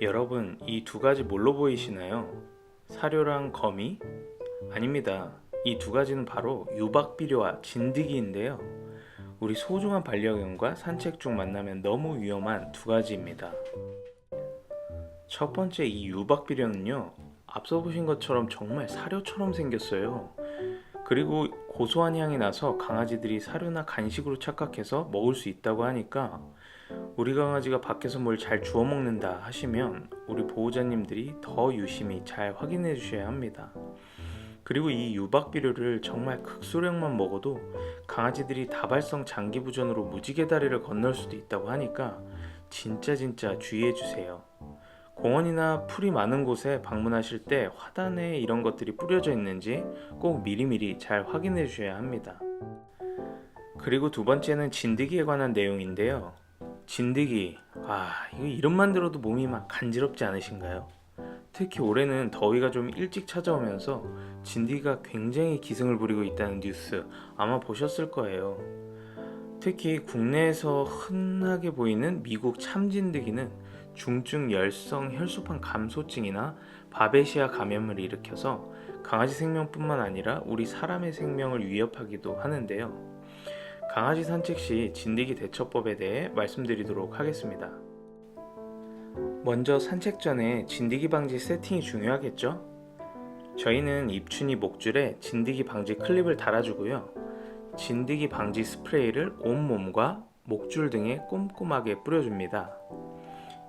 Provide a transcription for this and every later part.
여러분, 이 두 가지 뭘로 보이시나요? 사료랑 거미? 아닙니다. 이 두 가지는 바로 유박비료와 진드기인데요. 우리 소중한 반려견과 산책 중 만나면 너무 위험한 두 가지입니다. 첫 번째 이 유박비료는요. 앞서 보신 것처럼 정말 사료처럼 생겼어요. 그리고 고소한 향이 나서 강아지들이 사료나 간식으로 착각해서 먹을 수 있다고 하니까 우리 강아지가 밖에서 뭘 잘 주워 먹는다 하시면 우리 보호자님들이 더 유심히 잘 확인해 주셔야 합니다. 그리고 이 유박 비료를 정말 극소량만 먹어도 강아지들이 다발성 장기 부전으로 무지개 다리를 건널 수도 있다고 하니까 진짜 진짜 주의해 주세요. 공원이나 풀이 많은 곳에 방문하실 때 화단에 이런 것들이 뿌려져 있는지 꼭 미리미리 잘 확인해 주셔야 합니다. 그리고 두 번째는 진드기에 관한 내용인데요. 진드기, 아, 이거 이름만 들어도 몸이 막 간지럽지 않으신가요? 특히 올해는 더위가 좀 일찍 찾아오면서 진드기가 굉장히 기승을 부리고 있다는 뉴스 아마 보셨을 거예요. 특히 국내에서 흔하게 보이는 미국 참진드기는 중증 열성 혈소판 감소증이나 바베시아 감염을 일으켜서 강아지 생명뿐만 아니라 우리 사람의 생명을 위협하기도 하는데요. 강아지 산책 시 진드기 대처법에 대해 말씀드리도록 하겠습니다. 먼저 산책 전에 진드기 방지 세팅이 중요하겠죠? 저희는 입춘이 목줄에 진드기 방지 클립을 달아주고요. 진드기 방지 스프레이를 온몸과 목줄 등에 꼼꼼하게 뿌려줍니다.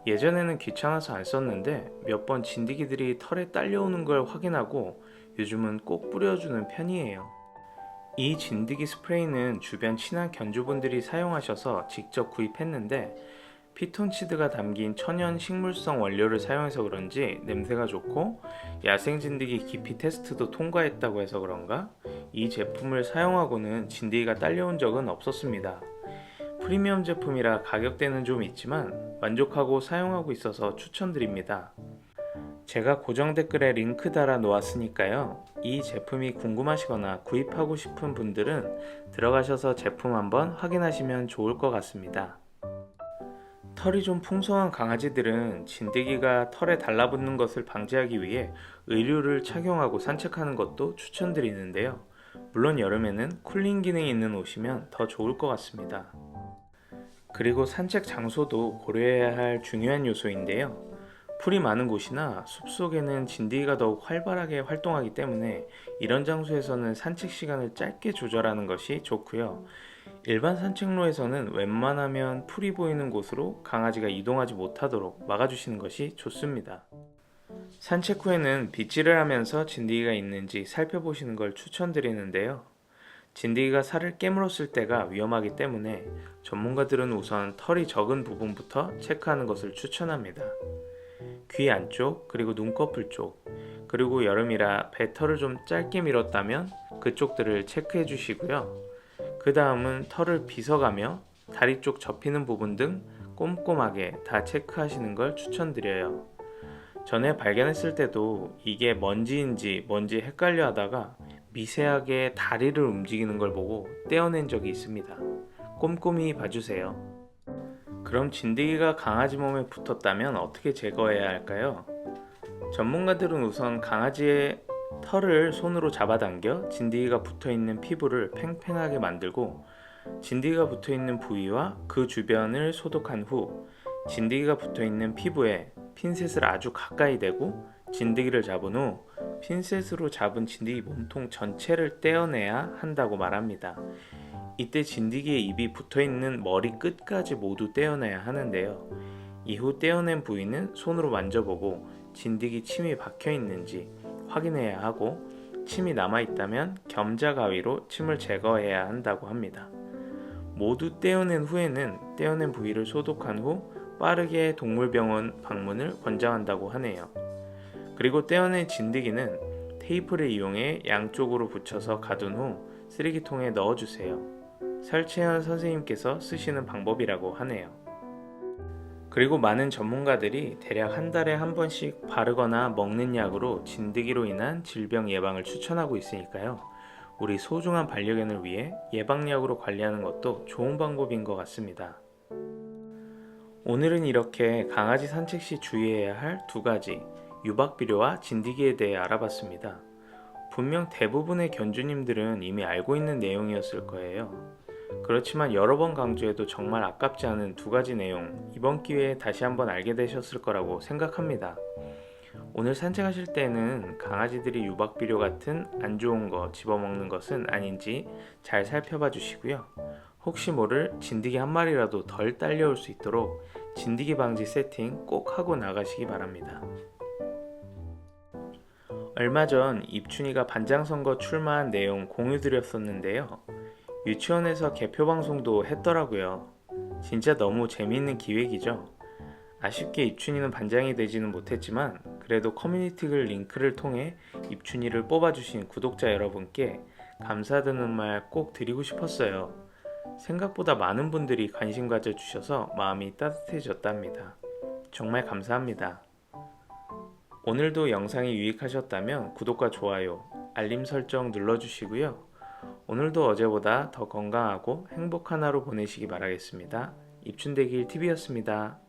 예전에는 귀찮아서 안 썼는데 몇 번 진드기들이 털에 딸려오는 걸 확인하고 요즘은 꼭 뿌려주는 편이에요. 이 진드기 스프레이는 주변 친한 견주분들이 사용하셔서 직접 구입했는데 피톤치드가 담긴 천연 식물성 원료를 사용해서 그런지 냄새가 좋고 야생 진드기 기피 테스트도 통과했다고 해서 그런가 이 제품을 사용하고는 진드기가 딸려온 적은 없었습니다. 프리미엄 제품이라 가격대는 좀 있지만 만족하고 사용하고 있어서 추천드립니다. 제가 고정 댓글에 링크 달아 놓았으니까요. 이 제품이 궁금하시거나 구입하고 싶은 분들은 들어가셔서 제품 한번 확인하시면 좋을 것 같습니다. 털이 좀 풍성한 강아지들은 진드기가 털에 달라붙는 것을 방지하기 위해 의류를 착용하고 산책하는 것도 추천드리는데요. 물론 여름에는 쿨링 기능이 있는 옷이면 더 좋을 것 같습니다. 그리고 산책 장소도 고려해야 할 중요한 요소인데요. 풀이 많은 곳이나 숲속에는 진드기가 더욱 활발하게 활동하기 때문에 이런 장소에서는 산책 시간을 짧게 조절하는 것이 좋고요. 일반 산책로에서는 웬만하면 풀이 보이는 곳으로 강아지가 이동하지 못하도록 막아주시는 것이 좋습니다. 산책 후에는 빗질을 하면서 진드기가 있는지 살펴보시는 걸 추천드리는데요. 진드기가 살을 깨물었을 때가 위험하기 때문에 전문가들은 우선 털이 적은 부분부터 체크하는 것을 추천합니다. 귀 안쪽, 그리고 눈꺼풀 쪽, 그리고 여름이라 배털을 좀 짧게 밀었다면 그쪽들을 체크해 주시고요. 그 다음은 털을 빗어가며 다리 쪽 접히는 부분 등 꼼꼼하게 다 체크하시는 걸 추천드려요. 전에 발견했을 때도 이게 먼지인지 뭔지 헷갈려 하다가 미세하게 다리를 움직이는 걸 보고 떼어낸 적이 있습니다. 꼼꼼히 봐주세요. 그럼 진드기가 강아지 몸에 붙었다면 어떻게 제거해야 할까요? 전문가들은 우선 강아지의 털을 손으로 잡아당겨 진드기가 붙어 있는 피부를 팽팽하게 만들고 진드기가 붙어 있는 부위와 그 주변을 소독한 후 진드기가 붙어 있는 피부에 핀셋을 아주 가까이 대고 진드기를 잡은 후 핀셋으로 잡은 진드기 몸통 전체를 떼어내야 한다고 말합니다. 이때 진드기의 입이 붙어 있는 머리 끝까지 모두 떼어내야 하는데요. 이후 떼어낸 부위는 손으로 만져보고 진드기 침이 박혀 있는지 확인해야 하고 침이 남아 있다면 겸자 가위로 침을 제거해야 한다고 합니다. 모두 떼어낸 후에는 떼어낸 부위를 소독한 후 빠르게 동물병원 방문을 권장한다고 하네요. 그리고 떼어낸 진드기는 테이프를 이용해 양쪽으로 붙여서 가둔 후 쓰레기통에 넣어주세요. 설채연 선생님께서 쓰시는 방법이라고 하네요. 그리고 많은 전문가들이 대략 한 달에 한 번씩 바르거나 먹는 약으로 진드기로 인한 질병 예방을 추천하고 있으니까요. 우리 소중한 반려견을 위해 예방약으로 관리하는 것도 좋은 방법인 것 같습니다. 오늘은 이렇게 강아지 산책 시 주의해야 할 두 가지 유박비료와 진드기에 대해 알아봤습니다. 분명 대부분의 견주님들은 이미 알고 있는 내용이었을 거예요. 그렇지만 여러 번 강조해도 정말 아깝지 않은 두 가지 내용 이번 기회에 다시 한번 알게 되셨을 거라고 생각합니다. 오늘 산책하실 때는 강아지들이 유박비료 같은 안 좋은 거 집어먹는 것은 아닌지 잘 살펴봐 주시고요. 혹시 모를 진드기 한 마리라도 덜 딸려올 수 있도록 진드기 방지 세팅 꼭 하고 나가시기 바랍니다. 얼마 전 입춘이가 반장 선거 출마한 내용 공유 드렸었는데요. 유치원에서 개표 방송도 했더라고요. 진짜 너무 재미있는 기획이죠. 아쉽게 입춘이는 반장이 되지는 못했지만 그래도 커뮤니티 글 링크를 통해 입춘이를 뽑아주신 구독자 여러분께 감사드는 말 꼭 드리고 싶었어요. 생각보다 많은 분들이 관심 가져주셔서 마음이 따뜻해졌답니다. 정말 감사합니다. 오늘도 영상이 유익하셨다면 구독과 좋아요, 알림 설정 눌러주시고요. 오늘도 어제보다 더 건강하고 행복한 하루 보내시기 바라겠습니다. 입춘대길 TV였습니다.